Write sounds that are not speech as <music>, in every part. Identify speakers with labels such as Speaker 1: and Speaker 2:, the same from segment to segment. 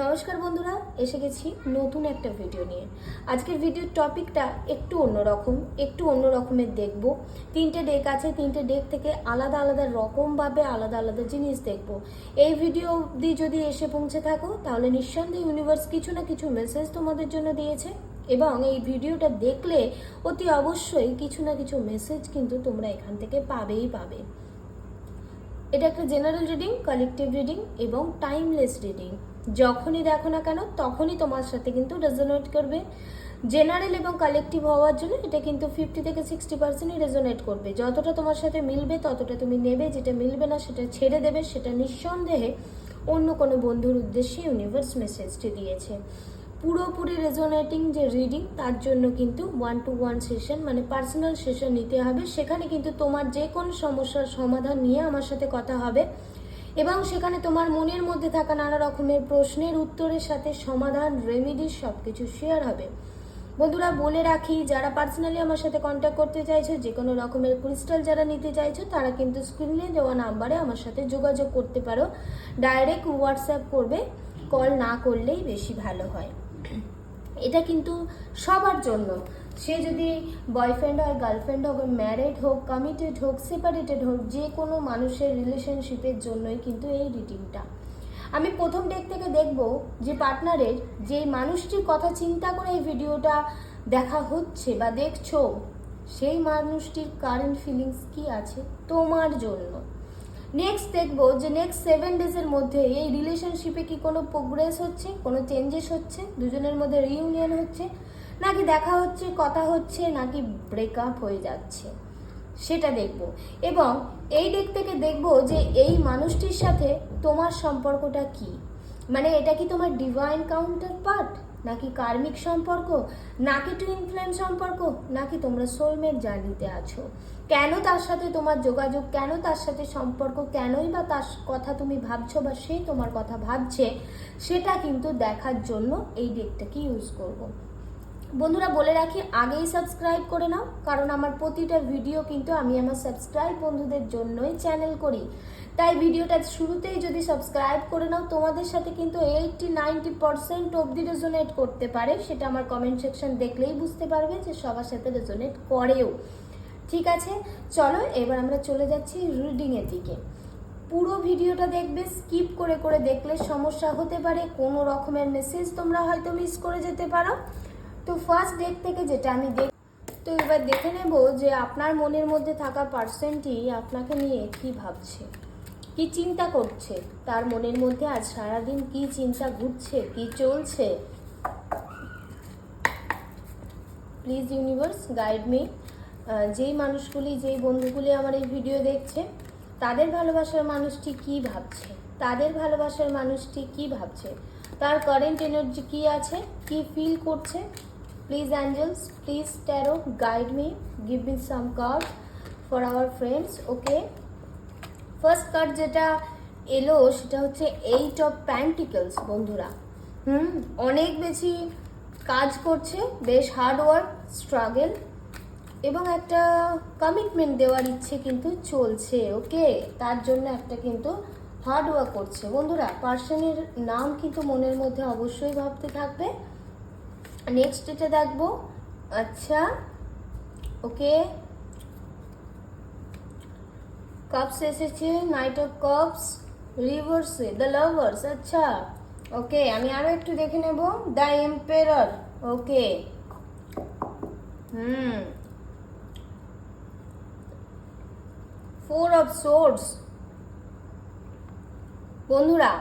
Speaker 1: নমস্কার বন্ধুরা, এসে গেছি নতুন একটা ভিডিও নিয়ে। আজকের ভিডিওর টপিকটা একটু অন্যরকম, একটু অন্য রকমের দেখব। তিনটে ডেক আছে, তিনটে ডেক থেকে আলাদা আলাদা রকমভাবে আলাদা আলাদা জিনিস দেখব। এই ভিডিও অবধি যদি এসে পৌঁছে থাকো, তাহলে নিঃসন্দেহে ইউনিভার্স কিছু না কিছু মেসেজ তোমাদের জন্য দিয়েছে। এবং এই ভিডিওটা দেখলে অতি অবশ্যই কিছু না কিছু মেসেজ কিন্তু তোমরা এখান থেকে পাবেই পাবে। এটা একটা জেনারেল রিডিং কালেকটিভ রিডিং এবং টাইমলেস রিডিং যখনই দেখো না কেন, তখনই তোমার সাথে কিন্তু রেজোনেট করবে। জেনারেল এবং কালেকটিভ হওয়ার জন্য এটা কিন্তু ফিফটি থেকে সিক্সটি পার্সেন্টই রেজোনেট করবে। যতটা তোমার সাথে মিলবে, ততটা তুমি নেবে। যেটা মিলবে না, সেটা ছেড়ে দেবে। সেটা নিঃসন্দেহে অন্য কোনো বন্ধুর উদ্দেশ্যে ইউনিভার্স মেসেজটি দিয়েছে। পুরোপুরি রেজোনেটিং যে রিডিং তার জন্য কিন্তু ওয়ান টু ওয়ান সেশন মানে পার্সোনাল সেশন নিতে হবে। সেখানে কিন্তু তোমার যে কোনো সমস্যার সমাধান নিয়ে আমার সাথে কথা হবে। এবং সেখানে তোমার মনের মধ্যে থাকা নানা রকমের প্রশ্নের উত্তরের সাথে সমাধান রেমিডিস সব কিছু শেয়ার হবে। বন্ধুরা, বলে রাখি, যারা পার্সোনালি আমার সাথে কন্ট্যাক্ট করতে চাইছো, যে কোনো রকমের ক্রিস্টাল যারা নিতে চাইছো, তারা কিন্তু স্ক্রিনে দেওয়া নাম্বারে আমার সাথে যোগাযোগ করতে পারো। ডাইরেক্ট হোয়াটসঅ্যাপ করবে কল না করলেই বেশি ভালো হয়। এটা কিন্তু সবার জন্য। সে যদি বয়ফ্রেন্ড হয় গার্লফ্রেন্ড হোক ম্যারিড হোক কমিটেড হোক সেপারেটেড হোক, যে কোনো মানুষের রিলেশনশিপের জন্যই কিন্তু এই রিডিংটা আমি প্রথম ডেক থেকে দেখব যে পার্টনারের যে মানুষটির কথা চিন্তা করে এই ভিডিওটা দেখা হচ্ছে বা দেখছ, সেই মানুষটির কারেন্ট ফিলিংস কি আছে তোমার জন্য? নেক্সট দেখব যে নেক্সট সেভেন ডেজের মধ্যে এই রিলেশনশিপে কি কোনো প্রোগ্রেস হচ্ছে, কোনো চেঞ্জেস হচ্ছে, দুজনের মধ্যে রিউনিয়ন হচ্ছে, নাকি দেখা হচ্ছে, কথা হচ্ছে, নাকি ব্রেকআপ হয়ে যাচ্ছে? সেটা দেখব। এবং এই দিক থেকে দেখব যে এই মানুষটির সাথে তোমার সম্পর্কটা কি? মানে এটা কি তোমার ডিভাইন কাউন্টার পার্ট নাকি কার্মিক সম্পর্ক, নাকি টু ইনফ্লুয়েন্স সম্পর্ক, নাকি তোমরা সোলমেট জার্নিতে আছো? কেন তার সাথে তোমার যোগাযোগ, কেন তার সাথে সম্পর্ক, কেনই বা তার কথা তুমি ভাবছ বা সে তোমার কথা ভাবছে, সেটা কিন্তু দেখার জন্য এই ডেকটাকে ইউজ করব। বন্ধুরা, বলে রাখি, আগেই সাবস্ক্রাইব করে নাও, কারণ আমার প্রতিটা ভিডিও কিন্তু আমি আমার সাবস্ক্রাইব বন্ধুদের জন্যই চ্যানেল করি। তাই ভিডিওটা শুরুতেই যদি সাবস্ক্রাইব করে নাও, তোমাদের সাথে কিন্তু এইটটি নাইনটি পার্সেন্ট অবধি রেজোনেট করতে পারে। সেটা আমার কমেন্ট সেকশন দেখলেই বুঝতে পারবে যে সবার সাথে রেজোনেট করেও। ঠিক আছে, চলো এবার আমরা চলে যাচ্ছি রিডিংয়ের দিকে। পুরো ভিডিওটা দেখবে স্কিপ করে করে দেখলে সমস্যা হতে পারে, কোনো রকমের মেসেজ তোমরা হয়তো মিস করে যেতে পারো। তো ফার্স্ট ডেট থেকে যেটা আমি দেখ, তো এবার দেখে নেব যে আপনার মনের মধ্যে থাকা পার্সেন্টই আপনাকে নিয়ে কি ভাবছে। কি চিন্তা করছে? তার মনের মধ্যে আজ সারাদিন কি চিন্তা ঘুরছে, কি চলছে? প্লিজ ইউনিভার্স গাইড মি যেই মানুষগুলি, যেই বন্ধুগুলি আমার এই ভিডিও দেখছে, তাদের ভালোবাসার মানুষটি কি ভাবছে? তাদের ভালোবাসার মানুষটি কি ভাবছে? তার কারেন্ট এনার্জি কি আছে? কি ফিল করছে? Please angels please tarot guide me give me some card for our friends okay first card যেটা এলো সেটা হচ্ছে এইট অফ প্যান্টিকলস বন্ধুরা। হুম, অনেক বেশি কাজ করছে, বেশ হার্ড ওয়ার্ক স্ট্রাগল এবং একটা কমিটমেন্ট দেওয়ার ইচ্ছে কিন্তু চলছে ওকে তার জন্য একটা কিন্তু হার্ড ওয়ার্ক করছে। বন্ধুরা পার্সনের নাম কিন্তু মনের মধ্যে অবশ্যই ভাবতে থাকবে। নেক্সট এটা দেখব আচ্ছা ওকে কাপস এসেছে নাইট অফ কাপস রিভার্সে দ্য লাভার্স আচ্ছা ওকে আমি আরও একটু দেখে নেব the emperor okay hmm four of swords বন্ধুরা,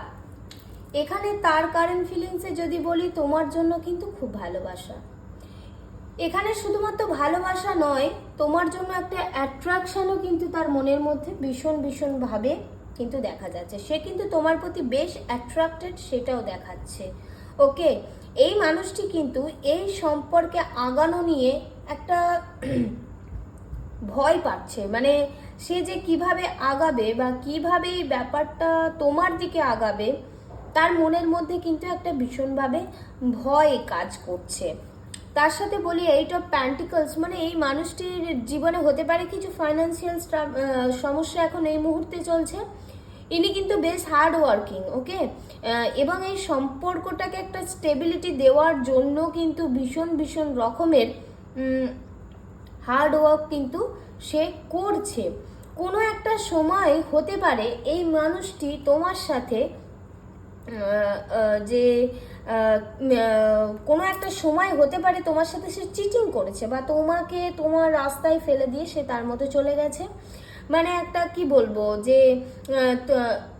Speaker 1: এখানে তার কারেন্ট ফিলিংসে যদি বলি, তোমার জন্য কিন্তু খুব ভালোবাসা, এখানে শুধুমাত্র ভালোবাসা নয় তোমার জন্য একটা অ্যাট্রাকশনও কিন্তু তার মনের মধ্যে ভীষণ ভীষণভাবে কিন্তু দেখা যাচ্ছে। সে কিন্তু তোমার প্রতি বেশ অ্যাট্রাক্টেড সেটাও দেখাচ্ছে। ওকে, এই মানুষটি কিন্তু এই সম্পর্কে আগানো নিয়ে একটা <clears throat> ভয় পাচ্ছে। মানে সে যে কীভাবে আগাবে বা কীভাবে এই ব্যাপারটা তোমার দিকে আগাবে, তার মনের মধ্যে কিন্তু একটা ভীষণভাবে ভয় কাজ করছে। তার সাথে বলি এইট অফ প্যান্টিকলস মানে এই মানুষটির জীবনে হতে পারে কিছু ফাইন্যান্সিয়াল সমস্যা এখন এই মুহূর্তে চলছে। ইনি কিন্তু বেশ হার্ড ওয়ার্কিং ওকে এবং এই সম্পর্কটাকে একটা স্টেবিলিটি দেওয়ার জন্য কিন্তু ভীষণ ভীষণ রকমের হার্ড ওয়ার্ক কিন্তু সে করছে। কোনো একটা সময় হতে পারে এই মানুষটি তোমার সাথে যে কোনো একটা সময় হতে পারে তোমার সাথে সে চিটিং করেছে বা তোমাকে তোমার রাস্তায় ফেলে দিয়ে সে তার মতো চলে গেছে। মানে একটা কি বলব যে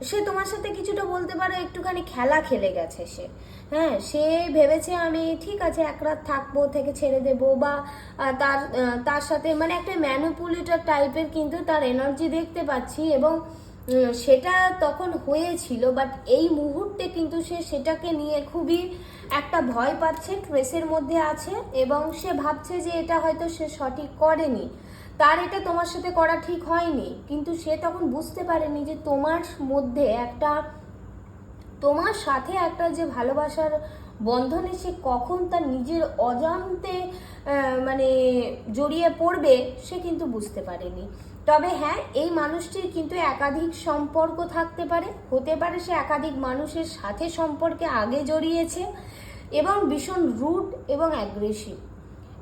Speaker 1: সে তোমার সাথে কিছুটা বলতে পারো একটুখানি খেলা খেলে গেছে সে। হ্যাঁ সে ভেবেছে আমি ঠিক আছে, এক রাত থাকব থেকে ছেড়ে দেবো বা তার তার সাথে মানে একটা ম্যানুপুলেটর টাইপের কিন্তু তার এনার্জি দেখতে পাচ্ছি এবং সেটা তখন হয়েছিল বাট এই মুহূর্তে কিন্তু সে সেটাকে নিয়ে খুবই একটা ভয় পাচ্ছে ট্রেসের মধ্যে আছে, এবং সে ভাবছে যে এটা হয়তো সে সঠিক করেনি। তার এটা তোমার সাথে করা ঠিক হয়নি, কিন্তু সে তখন বুঝতে পারেনি যে তোমার মধ্যে একটা, তোমার সাথে একটা যে ভালোবাসার বন্ধনে সে কখন তার নিজের অজান্তে মানে জড়িয়ে পড়বে, সে কিন্তু বুঝতে পারেনি। তবে হ্যাঁ এই মানুষটির কিন্তু একাধিক সম্পর্ক থাকতে পারে। হতে পারে সে একাধিক মানুষের সাথে সম্পর্কে আগে জড়িয়েছে এবং ভীষণ রুড এবং অ্যাগ্রেসিভ।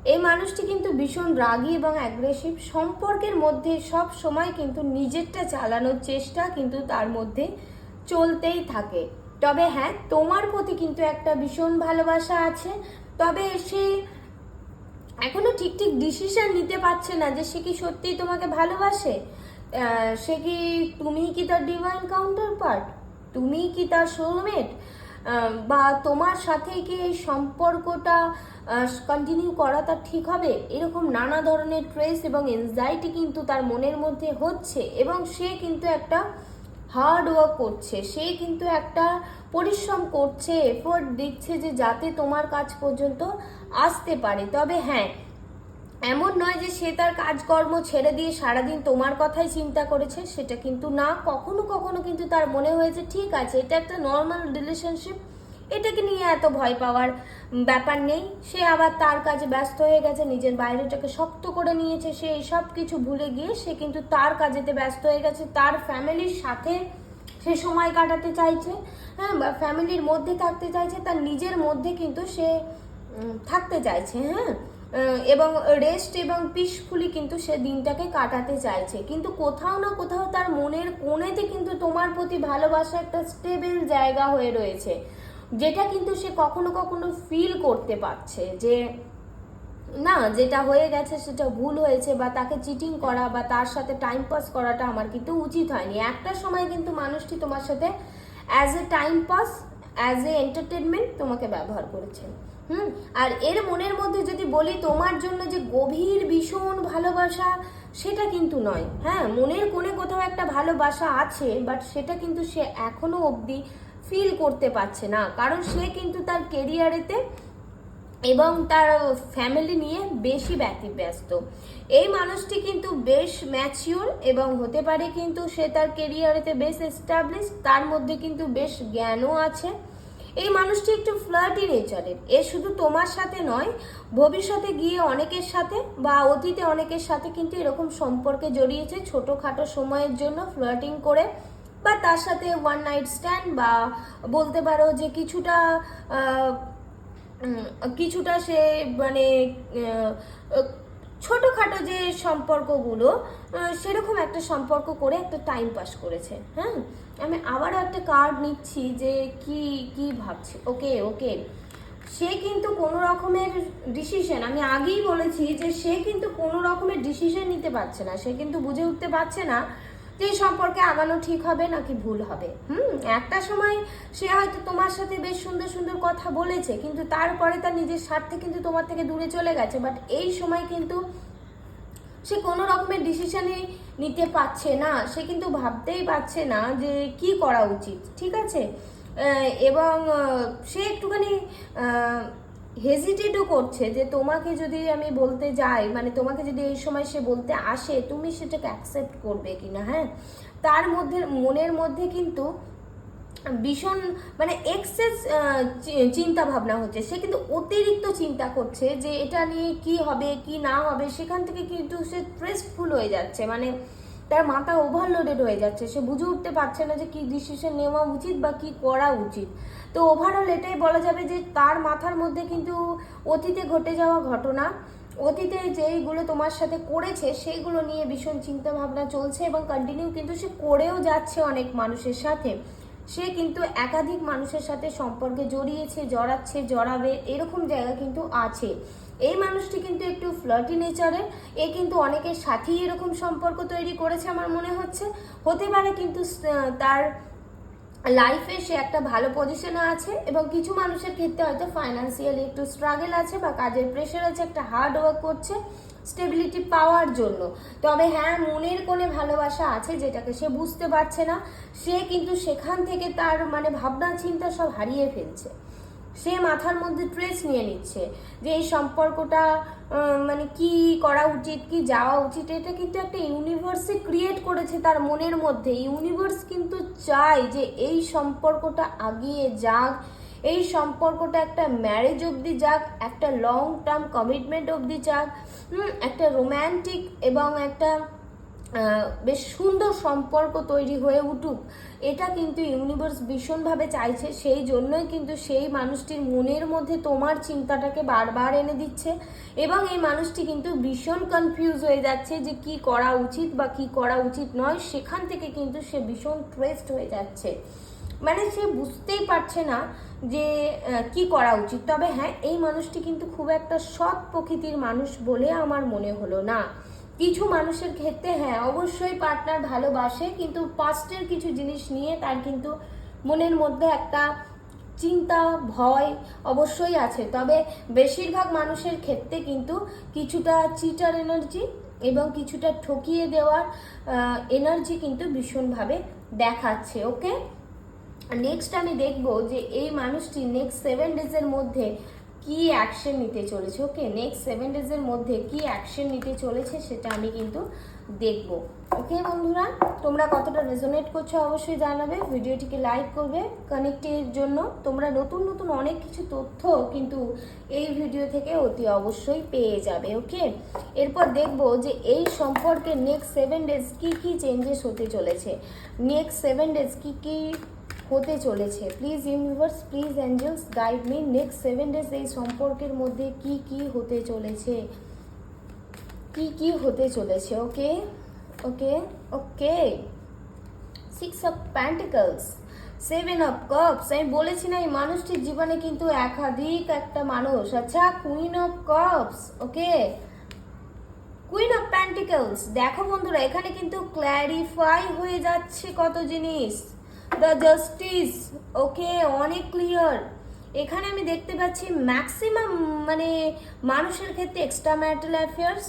Speaker 1: এই মানুষটি কিন্তু ভীষণ রাগী এবং অ্যাগ্রেসিভ। সম্পর্কের মধ্যে সব সময় কিন্তু নিজেরটা চালানোর চেষ্টা কিন্তু তার মধ্যে চলতেই থাকে। তবে হ্যাঁ তোমার প্রতি কিন্তু একটা ভীষণ ভালোবাসা আছে। তবে সে এখনও ঠিক ঠিক ডিসিশন নিতে পারছে না যে সে কি সত্যিই তোমাকে ভালোবাসে? সে কি তুমি কি তার ডিভাইন কাউন্টার পার্ট তুমি কি তার সোলমেট বা তোমার সাথে কি এই সম্পর্কটা কন্টিনিউ করা তার ঠিক হবে? এরকম নানা ধরনের ট্রেস এবং এনজাইটি কিন্তু তার মনের মধ্যে হচ্ছে এবং সে কিন্তু একটা হার্ড ওয়ার্ক করছে। সে কিন্তু একটা পরিশ্রম করছে এফোর্ট দিচ্ছে যে যাতে তোমার কাজ পর্যন্ত আসতে পারে। তবে হ্যাঁ এমন নয় যে সে তার কাজকর্ম ছেড়ে দিয়ে সারাদিন তোমার কথাই চিন্তা করেছে, সেটা কিন্তু না। কখনো কখনো কিন্তু তার মনে হয়েছে, ঠিক আছে, এটা একটা নর্মাল রিলেশনশিপ এটাকে নিয়ে এত ভয় পাওয়ার ব্যাপার নেই। সে আবার তার কাজে ব্যস্ত হয়ে গেছে, নিজের বাইরেটাকে শক্ত করে নিয়েছে, সে সব কিছু ভুলে গিয়ে সে কিন্তু তার কাজেতে ব্যস্ত হয়ে গেছে। তার ফ্যামিলির সাথে সে সময় কাটাতে চাইছে হ্যাঁ বা ফ্যামিলির মধ্যে থাকতে চাইছে, তার নিজের মধ্যে কিন্তু সে থাকতে চাইছে হ্যাঁ। এবং রেস্ট এবং পিসফুলি কিন্তু সে দিনটাকে কাটাতে চাইছে। কিন্তু কোথাও না কোথাও তার মনের কোণেতে কিন্তু তোমার প্রতি ভালোবাসা একটা স্টেবল জায়গা হয়ে রয়েছে, যেটা কিন্তু সে কখনো কখনো ফিল করতে পারছে যে না, যেটা হয়ে গেছে সেটা ভুল হয়েছে বা তাকে চিটিং করা বা তার সাথে টাইম পাস করাটা আমার কিন্তু উচিত হয়নি। একটা সময় কিন্তু মানুষটি তোমার সাথে as a time pass as a entertainment তোমাকে ব্যবহার করেছে। হুম? আর এর মনের মধ্যে যদি বলি, তোমার জন্য যে গভীর, ভীষণ ভালোবাসা, সেটা কিন্তু নয়। হ্যাঁ মনের কোণে কোথাও একটা ভালোবাসা আছে বাট সেটা কিন্তু সে এখনও অবধি ফিল করতে পারছে না। কারণ সে কিন্তু তার কেরিয়ারেতে এবং তার ফ্যামিলি নিয়ে বেশি ব্যতিব্যস্ত এই মানুষটি কিন্তু বেশ ম্যাচিওর এবং হতে পারে কিন্তু সে তার কেরিয়ারেতে বেশ এস্টাবলিশ তার মধ্যে কিন্তু বেশ জ্ঞানও আছে। এই মানুষটি একটু ফ্লার্টি নেচারের এ শুধু তোমার সাথে নয়, ভবিষ্যতে গিয়ে অনেকের সাথে বা অতীতে অনেকের সাথে কিন্তু এরকম সম্পর্কে জড়িয়েছে, ছোটোখাটো সময়ের জন্য ফ্লার্টিং করে বা তার সাথে ওয়ান নাইট স্ট্যান্ড বা বলতে পারো যে কিছুটা কিছুটা সে মানে ছোটোখাটো যে সম্পর্কগুলো সেরকম একটা সম্পর্ক করে একটা টাইম পাস করেছে হ্যাঁ? আমি আবারও একটা কার্ড নিচ্ছি যে কি কি ভাবছি। ওকে ওকে। সে কিন্তু কোনো রকমের ডিসিশন আমি আগেই বলেছি যে সে কিন্তু কোনো রকমের ডিসিশন নিতে পারছে না। সে কিন্তু বুঝে উঠতে পারছে না যে সম্পর্কে আগানো ঠিক হবে নাকি ভুল হবে? হুম, একটা সময় সে হয়তো তোমার সাথে বেশ সুন্দর সুন্দর কথা বলেছে, কিন্তু তারপরে তার নিজের স্বার্থে কিন্তু তোমার থেকে দূরে চলে গেছে বাট এই সময় কিন্তু সে কোনো রকমের ডিসিশনই নিতে পারছে না। সে কিন্তু ভাবতেই পারছে না যে কি করা উচিত, ঠিক আছে? এবং সে একটুখানি হেজিটেটও করছে যে তোমাকে যদি আমি বলতে যাই মানে তোমাকে যদি এই সময় সে বলতে আসে, তুমি সেটাকে অ্যাকসেপ্ট করবে কিনা হ্যাঁ? তার মধ্যে, মনের মধ্যে কিন্তু ভীষণ মানে এক্সেস চিন্তা ভাবনা হচ্ছে। সে কিন্তু অতিরিক্ত চিন্তা করছে যে এটা নিয়ে কি হবে, কি না হবে, সেখান থেকে কিন্তু সে স্ট্রেসফুল হয়ে যাচ্ছে। মানে তার মাথা ওভারলোডেড হয়ে যাচ্ছে। সে বুঝে উঠতে পারছে না যে কি ডিসিশন নেওয়া উচিত বা কি করা উচিত। তো ওভারঅল এটাই বলা যাবে যে তার মাথার মধ্যে কিন্তু অতীতে ঘটে যাওয়া ঘটনা, অতীতে যেইগুলো তোমার সাথে করেছে সেইগুলো নিয়ে ভীষণ চিন্তা ভাবনা চলছে এবং কন্টিনিউ কিন্তু সে করেও যাচ্ছে অনেক মানুষের সাথে। সে কিন্তু একাধিক মানুষের সাথে সম্পর্কে জড়িয়েছে, জড়াচ্ছে, জড়াবে, এরকম জায়গা কিন্তু আছে। এই মানুষটি কিন্তু একটু ফ্লার্টি নেচারের এ কিন্তু অনেকের সাথেই এরকম সম্পর্ক তৈরি করেছে আমার মনে হচ্ছে। হতে পারে কিন্তু তার লাইফে সে একটা ভালো পজিশনে আছে এবং কিছু মানুষের ক্ষেত্রে হয়তো ফাইন্যান্সিয়ালি একটু স্ট্রাগল আছে বা কাজের প্রেশার আছে, একটা হার্ড ওয়ার্ক করছে স্টেবিলিটি পাওয়ার জন্য। তবে হ্যাঁ মনের কোণে ভালোবাসা আছে যেটাকে সে বুঝতে পারছে না। সে কিন্তু সেখান থেকে তার মানে ভাবনা চিন্তা সব হারিয়ে ফেলছে। সে মাথার মধ্যে ট্রেস নিয়ে নিচ্ছে যে এই সম্পর্কটা মানে কি করা উচিত, কি যাওয়া উচিত, এটা কিন্তু একটা ইউনিভার্সে ক্রিয়েট করেছে তার মনের মধ্যে। ইউনিভার্স কিন্তু চায় যে এই সম্পর্কটা আগিয়ে যাক, এই সম্পর্কটা একটা ম্যারেজ অবধি যাক, একটা লং টার্ম কমিটমেন্ট অবধি যাক একটা রোম্যান্টিক এবং একটা বেশ সুন্দর সম্পর্ক তৈরি হয়ে উঠুক। এটা কিন্তু ইউনিভার্স ভীষণভাবে চাইছে। সেই জন্যই কিন্তু সেই মানুষটির মনের মধ্যে তোমার চিন্তাটাকে বারবার এনে দিচ্ছে এবং এই মানুষটি কিন্তু ভীষণ কনফিউজ হয়ে যাচ্ছে যে কি করা উচিত বা কি করা উচিত নয়। সেখান থেকে কিন্তু সে ভীষণ ট্রেসড হয়ে যাচ্ছে। মানে সে বুঝতেই পারছে না যে কি করা উচিত। তবে হ্যাঁ এই মানুষটি কিন্তু খুব একটা সৎ প্রকৃতির মানুষ বলে আমার মনে হলো না। কিছু মানুষের ক্ষেত্রে হ্যাঁ অবশ্যই পার্টনার ভালোবাসে, কিন্তু পাস্টের কিছু জিনিস নিয়ে তার কিন্তু মনের মধ্যে একটা চিন্তা, ভয় অবশ্যই আছে। তবে বেশিরভাগ মানুষের ক্ষেত্রে কিন্তু কিছুটা চিটার এনার্জি এবং কিছুটা ঠকিয়ে দেওয়ার এনার্জি কিন্তু ভীষণভাবে দেখাচ্ছে ওকে নেক্সট আমি দেখব যে এই মানুষটি নেক্সট সেভেন ডেজের মধ্যে কি অ্যাকশন নিতে চলেছে? ওকে নেক্সট সেভেন ডেজের মধ্যে কি অ্যাকশন নিতে চলেছে সেটা আমি কিন্তু দেখব। ওকে বন্ধুরা, তোমরা কতটা রেজোনেট করছ অবশ্যই জানাবে। ভিডিওটিকে লাইক করবে। কানেক্টের জন্য তোমরা নতুন নতুন অনেক কিছু তথ্য কিন্তু এই ভিডিও থেকে অতি অবশ্যই পেয়ে যাবে। ওকে এরপর দেখব যে এই সম্পর্কে নেক্সট সেভেন ডেজ কি কি চেঞ্জেস হতে চলেছে। নেক্সট সেভেন ডেজ কি কি হতে চলেছে। Please universe please angels guide me next seven days এই সম্পর্কের মধ্যে কি কি হতে চলেছে? কি কি হতে চলেছে? Okay okay okay six of pentacles seven of cups আমি বলেছি না এই মানুষটির জীবনে কিন্তু একাধিক একটা মানুষ। আচ্ছা queen of cups okay queen of pentacles দেখো বন্ধুরা, এখানে কিন্তু ক্ল্যারিফাই হয়ে যাচ্ছে কত জিনিস। দ্য জাস্টিস ওকে অনেক ক্লিয়ার এখানে আমি দেখতে পাচ্ছি ম্যাক্সিমাম মানে মানুষের ক্ষেত্রে এক্সট্রা ম্যারিটাল অ্যাফেয়ার্স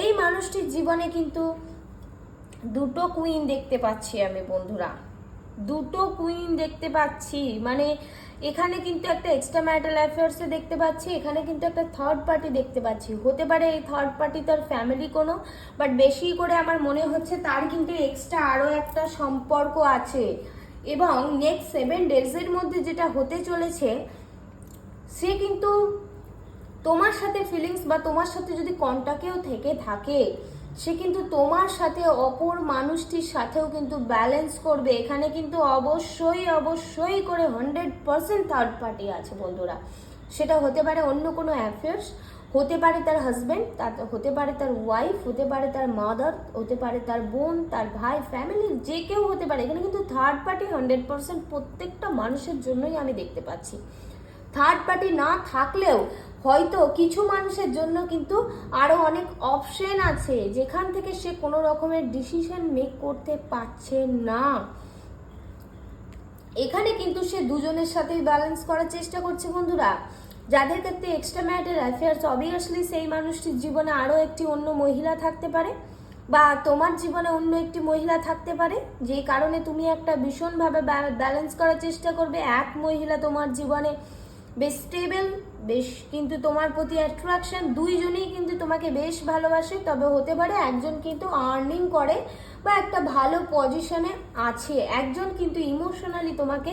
Speaker 1: এই মানুষটির জীবনে কিন্তু দুটো কুইন দেখতে পাচ্ছি আমি বন্ধুরা। দুটো কুইন দেখতে পাচ্ছি। মানে এখানে কিন্তু একটা এক্সট্রা ম্যারিটাল অ্যাফেয়ার্সে দেখতে পাচ্ছি, এখানে কিন্তু একটা থার্ড পার্টি দেখতে পাচ্ছি। হতে পারে এই থার্ড পার্টি তার ফ্যামিলি কোনো বাট বেশি করে আমার মনে হচ্ছে তার কিন্তু এক্সট্রা আরও একটা সম্পর্ক আছে। এবং নেক্সট সেভেন ডেজের মধ্যে যেটা হতে চলেছে, সে কিন্তু তোমার সাথে ফিলিংস বা তোমার সাথে যদি কন্টাক্টেও থেকে থাকে, সে কিন্তু তোমার সাথে অপর মানুষটির সাথেও কিন্তু ব্যালেন্স করবে। এখানে কিন্তু অবশ্যই অবশ্যই করে হান্ড্রেড পার্সেন্ট থার্ড পার্টি আছে বন্ধুরা। সেটা হতে পারে অন্য কোনো অ্যাফেয়ার্স হতে পারে তার হাজব্যান্ড তার, হতে পারে তার ওয়াইফ হতে পারে তার মাদার হতে পারে তার বোন, তার ভাই ফ্যামিলির যে কেউ হতে পারে। এখানে কিন্তু থার্ড পার্টি হান্ড্রেড পার্সেন্ট প্রত্যেকটা মানুষের জন্যই আমি দেখতে পাচ্ছি। থার্ড পার্টি না থাকলেও হয়তো কিছু মানুষের জন্য কিন্তু আরও অনেক অপশন আছে, যেখান থেকে সে কোনো রকমের ডিসিশন মেক করতে পারছে না। এখানে কিন্তু সে দুজনের সাথেই ব্যালেন্স করার চেষ্টা করছে বন্ধুরা। যাদের ক্ষেত্রে এক্সট্রা ম্যারিটাল অ্যাফেয়ার্স অবভিয়াসলি সেই মানুষটির জীবনে আরও একটি অন্য মহিলা থাকতে পারে বা তোমার জীবনে অন্য একটি মহিলা থাকতে পারে যেই কারণে তুমি একটা ভীষণভাবে ব্যালেন্স করার চেষ্টা করবে। এক মহিলা তোমার জীবনে বেশ স্টেবল বেশ কিন্তু তোমার প্রতি অ্যাট্রাকশন দুইজনেই কিন্তু তোমাকে বেশ ভালোবাসে। তবে হতে পারে একজন কিন্তু আর্নিং করে বা একটা ভালো পজিশনে আছে। একজন কিন্তু ইমোশনালি তোমাকে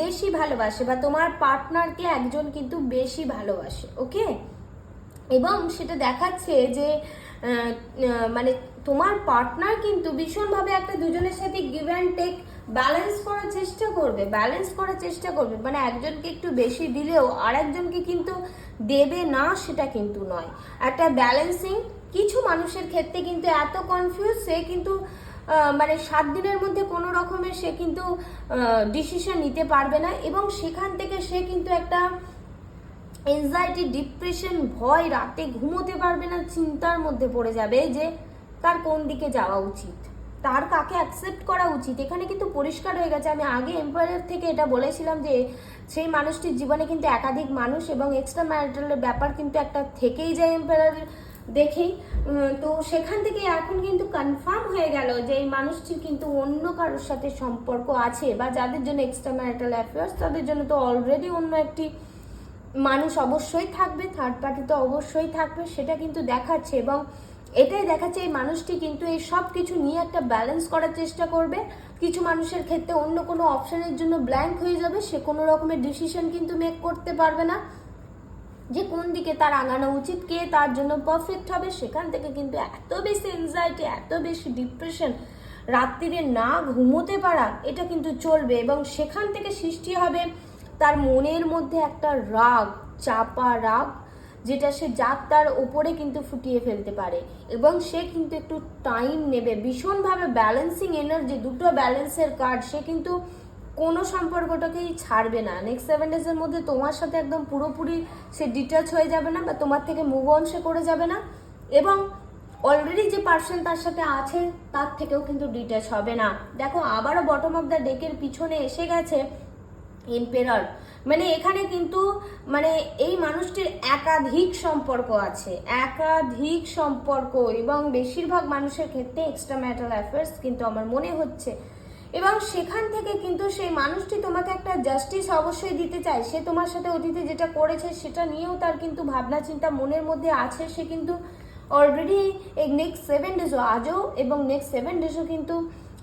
Speaker 1: বেশি ভালোবাসে বা তোমার পার্টনারকে একজন কিন্তু বেশি ভালোবাসে ওকে এবং সেটা দেখাচ্ছে যে মানে তোমার পার্টনার কিন্তু ভীষণভাবে একটা দুজনের সাথে গিভ অ্যান্ড টেক ব্যালেন্স করার চেষ্টা করবে ব্যালেন্স করার চেষ্টা করবে। মানে একজনকে একটু বেশি দিলেও আর একজনকে কিন্তু দেবে না, সেটা কিন্তু নয়। একটা ব্যালেন্সিং কিছু মানুষের ক্ষেত্রে কিন্তু এত কনফিউজ সে কিন্তু মানে সাত দিনের মধ্যে কোনো রকমের সে কিন্তু ডিসিশন নিতে পারবে না এবং সেখান থেকে সে কিন্তু একটা এনজাইটি ডিপ্রেশন ভয় রাতে ঘুমোতে পারবে না, চিন্তার মধ্যে পড়ে যাবে যে তার কোন দিকে যাওয়া উচিত। তার কাকে অ্যাকসেপ্ট করা উচিত? এখানে কিন্তু পরিষ্কার হয়ে গেছে। আমি আগে এম্পায়ার থেকে এটা বলেছিলাম যে সেই মানুষটির জীবনে কিন্তু একাধিক মানুষ এবং এক্সট্রা ম্যারিটালের ব্যাপার কিন্তু একটা থেকেই যায় এম্পায়ার দেখেই তো সেখান থেকে এখন কিন্তু কনফার্ম হয়ে গেল যে এই মানুষটির কিন্তু অন্য কারোর সাথে সম্পর্ক আছে বা যাদের জন্য এক্সট্রা ম্যারিটাল অ্যাফেয়ার্স তাদের জন্য তো অলরেডি অন্য একটি মানুষ অবশ্যই থাকবে থার্ড পার্টি তো অবশ্যই থাকবে, সেটা কিন্তু দেখাচ্ছে এবং এটাই দেখাচ্ছে এই মানুষটি কিন্তু এই সব কিছু নিয়ে একটা ব্যালেন্স করার চেষ্টা করবে। কিছু মানুষের ক্ষেত্রে অন্য কোনো অপশানের জন্য ব্ল্যাঙ্ক হয়ে যাবে, সে কোনো রকমের ডিসিশন কিন্তু মেক করতে পারবে না। যে কোন দিকে তার আগানো উচিত, কে তার জন্য পারফেক্ট হবে, সেখান থেকে কিন্তু এত বেশি এনজাইটি এত বেশি ডিপ্রেশন রাত্রিরে না ঘুমোতে পারা, এটা কিন্তু চলবে এবং সেখান থেকে সৃষ্টি হবে তার মনের মধ্যে একটা রাগ, চাপা রাগ, যেটা সে যার তার ওপরে কিন্তু ফুটিয়ে ফেলতে পারে এবং সে কিন্তু একটু টাইম নেবে। ভীষণভাবে ব্যালেন্সিং এনার্জি দুটো ব্যালেন্সের কার্ড সে কিন্তু কোনো সম্পর্কটাকেই ছাড়বে না। নেক্সট সেভেন ডেজের মধ্যে তোমার সাথে একদম পুরোপুরি সে ডিটাচ হয়ে যাবে না বা তোমার থেকে মুভ অন সে করে যাবে না। এবং অলরেডি যে পার্সন তার সাথে আছে, তার থেকেও কিন্তু ডিটাচ হবে না। দেখো, আবারও বটম অফ দ্য ডেকের পিছনে এসে গেছে এম্পেরার মানে এখানে কিন্তু মানে এই মানুষটির একাধিক সম্পর্ক আছে। একাধিক সম্পর্ক এবং বেশিরভাগ মানুষের ক্ষেত্রে এক্সট্রা ম্যাটার অ্যাফেয়ার্স কিন্তু আমার মনে হচ্ছে এবং সেখান থেকে কিন্তু সেই মানুষটি তোমাকে একটা জাস্টিস অবশ্যই দিতে চায়। সে তোমার সাথে অতীতে যেটা করেছে সেটা নিয়েও তার কিন্তু ভাবনা চিন্তা মনের মধ্যে আছে। সে কিন্তু অলরেডি এই নেক্সট সেভেন ডেজও আজও এবং নেক্সট সেভেন ডেজও কিন্তু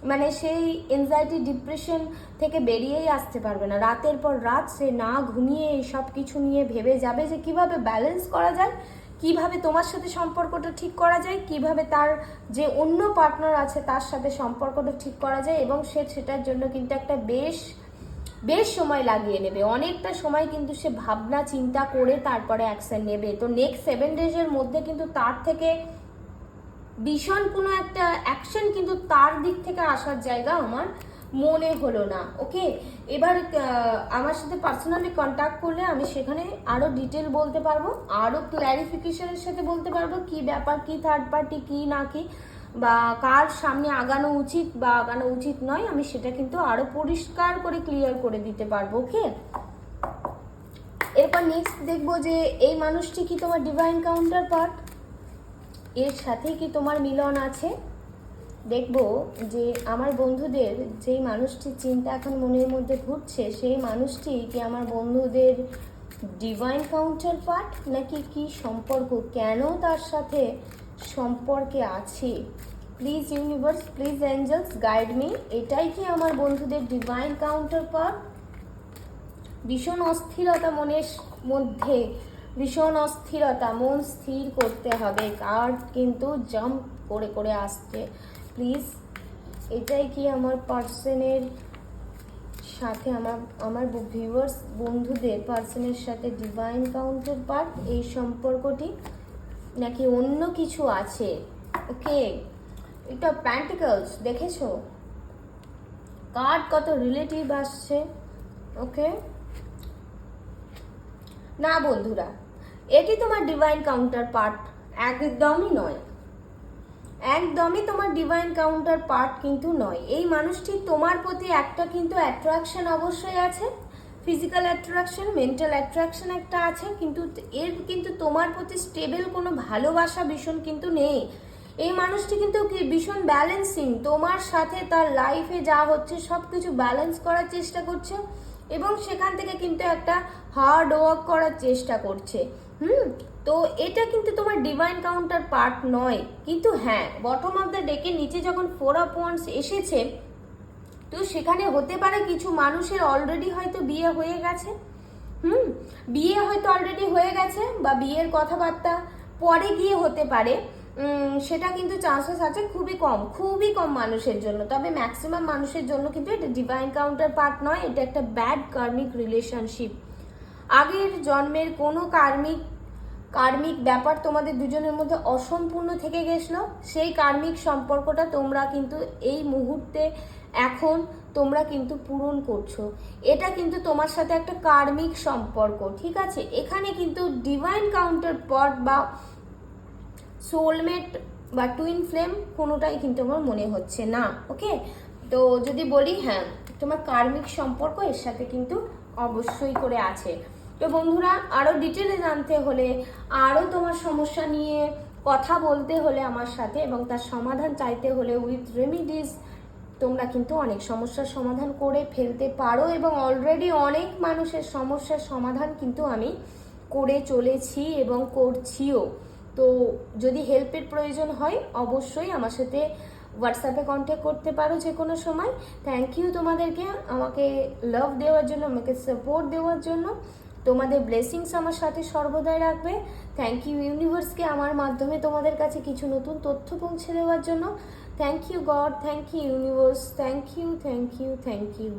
Speaker 1: মানে সেই এনজাইটি ডিপ্রেশন থেকে বেরিয়েই আসতে পারবে না। রাতের পর রাত সে না ঘুমিয়ে সব কিছু নিয়ে ভেবে যাবে যে কীভাবে ব্যালেন্স করা যায়। কীভাবে তোমার সাথে সম্পর্কটা ঠিক করা যায়, কীভাবে তার যে অন্য পার্টনার আছে তার সাথে সম্পর্কটা ঠিক করা যায় এবং সে সেটার জন্য কিন্তু একটা বেশ বেশ সময় লাগিয়ে নেবে। অনেকটা সময় কিন্তু সে ভাবনা, চিন্তা করে তারপরে অ্যাকশন নেবে। তো নেক্সট সেভেন ডেজের মধ্যে কিন্তু তার থেকে ভীষণ কোনো একটা অ্যাকশন কিন্তু তার দিক থেকে আসার জায়গা আমার মনে হলো না ওকে এবার আমার সাথে পার্সোনালি কন্ট্যাক্ট করলে আমি সেখানে আরও ডিটেল বলতে পারব আরও ক্ল্যারিফিকেশনের সাথে বলতে পারব কি ব্যাপার, কি থার্ড পার্টি কি না কি, বা কার সামনে আগানো উচিত বা আগানো উচিত নয়, আমি সেটা কিন্তু আরও পরিষ্কার করে ক্লিয়ার করে দিতে পারব ওকে এরপর নেক্সট দেখব যে এই মানুষটি কি তোমার ডিভাইন কাউন্টার পার্ট এর সাথে কি তোমার মিলন আছে? দেখব যে আমার বন্ধুদের যেই মানুষটির চিন্তা এখন মনের মধ্যে ঘুরছে, সেই মানুষটি কি আমার বন্ধুদের ডিভাইন কাউন্টার পার্ট নাকি কি সম্পর্ক? কেন তার সাথে সম্পর্কে আছে? Please universe please angels guide me এটাই কি আমার বন্ধুদের ডিভাইন কাউন্টার পার্ট ভীষণ অস্থিরতা মনের মধ্যে, ভীষণ অস্থিরতা, মন স্থির করতে হবে। কার্ড কিন্তু জাম্প করে করে আসছে। প্লিজ, এটাই কি আমার পার্সনের সাথে আমার আমার ভিউয়ার্স বন্ধুদের পার্সনের সাথে ডিভাইন কাউন্টার পার্ট এই সম্পর্কটি নাকি অন্য কিছু আছে? ওকে, এটা প্র্যান্টিকলস দেখেছ? কার্ড কত রিলেটিভ আসছে? ওকে? না বন্ধুরা, এটি তোমার ডিভাইন কাউন্টার পার্ট একদমই নয়। একদমই তোমার ডিভাইন কাউন্টার পার্ট কিন্তু নয়। এই মানুষটি তোমার প্রতি একটা কিন্তু অ্যাট্রাকশন অবশ্যই আছে। ফিজিক্যাল অ্যাট্রাকশন মেন্টাল অ্যাট্রাকশন একটা আছে, কিন্তু এর কিন্তু তোমার প্রতি স্টেবল কোনো ভালোবাসা ভীষণ কিন্তু নেই। এই মানুষটি কিন্তু ভীষণ ব্যালেন্সিং তোমার সাথে তার লাইফে যা হচ্ছে সব কিছু ব্যালেন্স করার চেষ্টা করছে এবং সেখান থেকে কিন্তু একটা হার্ড ওয়ার্ক করার চেষ্টা করছে। হুম, তো এটা কিন্তু তোমার ডিভাইন কাউন্টার পার্ট নয়। কিন্তু হ্যাঁ বটম অফ দ্য ডেকের নিচে যখন ফোর অফ ওয়ান্স এসেছে, তো সেখানে হতে পারে কিছু মানুষের অলরেডি হয়তো বিয়ে হয়ে গেছে। হুম, বিয়ে হয়তো অলরেডি হয়ে গেছে বা বিয়ের কথাবার্তা পরে গিয়ে হতে পারে। সেটা কিন্তু চান্সেস আছে খুবই কম খুবই কম মানুষের জন্য। তবে ম্যাক্সিমাম মানুষের জন্য কিন্তু এটা ডিভাইন কাউন্টার পার্ট নয়, এটা একটা ব্যাড কার্মিক রিলেশনশিপ আগের জন্মের কোনো কার্মিক কার্মিক ব্যাপার তোমাদের দুজনের মধ্যে অসম্পূর্ণ থেকে গেছিল, সেই কার্মিক সম্পর্কটা তোমরা কিন্তু এই মুহূর্তে এখন তোমরা কিন্তু পূরণ করছ। এটা কিন্তু তোমার সাথে একটা কার্মিক সম্পর্ক, ঠিক আছে? এখানে কিন্তু ডিভাইন কাউন্টার পট বা সোলমেট বা টুইন ফ্লেম কোনোটাই কিন্তু আমার মনে হচ্ছে না ওকে তো যদি বলি হ্যাঁ তোমার কার্মিক সম্পর্ক এর সাথে কিন্তু অবশ্যই করে আছে। তো বন্ধুরা আরও ডিটেলে জানতে হলে আরও তোমার সমস্যা নিয়ে কথা বলতে হলে আমার সাথে এবং তার সমাধান চাইতে হলে উইথ রেমিডিস তোমরা কিন্তু অনেক সমস্যার সমাধান করে ফেলতে পারো এবং অলরেডি অনেক মানুষের সমস্যার সমাধান কিন্তু আমি করে চলেছি এবং করছিও। তো যদি হেল্পের প্রয়োজন হয়, অবশ্যই আমার সাথে হোয়াটসঅ্যাপে কন্ট্যাক্ট করতে পারো যে কোনো সময়। থ্যাংক ইউ তোমাদেরকে আমাকে লাভ দেওয়ার জন্য, আমাকে সাপোর্ট দেওয়ার জন্য। তোমাদের ব্লেসিংস আমার সাথে সর্বদাই রাখবে। থ্যাংক ইউ ইউনিভার্সকে আমার মাধ্যমে তোমাদের কাছে কিছু নতুন তথ্য পৌঁছে দেওয়ার জন্য। Thank you God thank you universe thank you thank you thank you